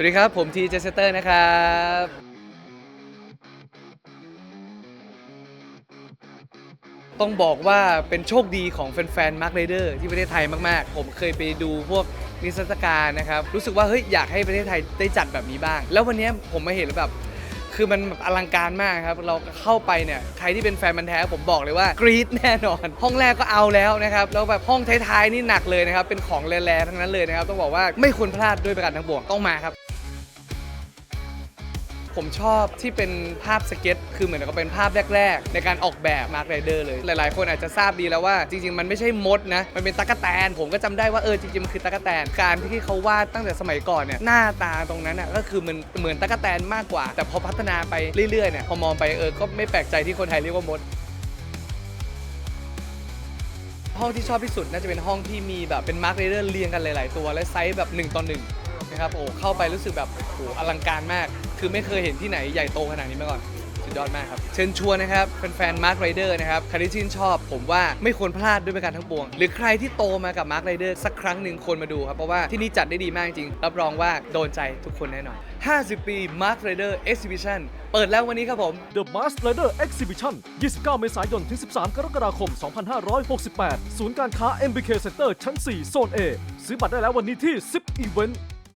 สวัสดีครับ ผมทีเจสเตอร์นะครับต้องบอกว่าเป็นโชคดีของแฟนๆมาร์คเรเดอร์ที่ประเทศไทยมาก ๆ ผมเคยไปดูพวกนิทรรศการนะครับ รู้สึกว่าเฮ้ยอยากให้ประเทศไทยได้จัดแบบนี้บ้าง แล้ววันนี้ผมมาเห็นแล้วแบบคือมันแบบอลังการมากครับ เราเข้าไปเนี่ยใครที่เป็นแฟนมันแท้ผมบอกเลยว่ากรี๊ดแน่นอน ห้องแรกก็เอาแล้วนะครับ แล้วแบบห้องท้ายๆนี่หนักเลยนะครับ เป็นของแร่ๆทั้งนั้นเลยนะครับ ต้องบอกว่าไม่ควรพลาดด้วยประการทั้งปวงต้องมาครับ ผมชอบที่เป็นภาพสเก็ต คือเหมือนกับเป็นภาพแรก ๆ ในการออกแบบมาร์ r ไรเดอร์เลย หลายๆ คนอาจจะทราบดีแล้วว่า จริง ๆ มันไม่ใช่มดนะ มันเป็นตั๊กแตน ผมก็จำได้ว่าเออจริงๆมันคือตั๊กแตน การที่เขาวาดตั้งแต่สมัยก่อนเนี่ยหน้าตาตรงนั้นน่ะก็คือมันเหมือนตั๊กแตนมากกว่า แต่พอพัฒนาไปเรื่อยๆเนี่ยพอมองไปเออก็ไม่แปลกใจที่คนไทยเรียกว่ามดห้องที่ชอบที่สุดน่าจะเป็นห้องที่มีแบบเป็นมาร์ r เรเดอร์เรียงกันหลาย ๆ ตัวและไซส์แบบ1ต่อ1 นะครับโอ้เข้าไปรู้สึกแบบโอ้อลังการมาก คือไม่เคยเห็นที่ไหนใหญ่โตขนาดนี้มาก่อนสุดยอดมากครับ เชิญชวนนะครับแฟนๆมาร์ r เรเดอร์นะครับใครที่ชื่นชอบ ผมว่าไม่ควรพลาดด้วยประการทั้งปวง หรือใครที่โตมากับมาร์ r เรเดอร์สักครั้งหนึ่งควรมาดูครับ เพราะว่าที่นี่จัดได้ดีมากจริง รับรองว่าโดนใจทุกคนแน่นอน 50 ปี Mark Rider Exhibition เปิดแล้ววันนี้ครับผม The Mask Rider Exhibition 29 เมษายน ถึง 13 กรกฎาคม 2568 ศูนย์การค้า MBK Center ชั้น 4 โซน A ซื้อบัตรได้แล้ววันนี้ที่ 10 Event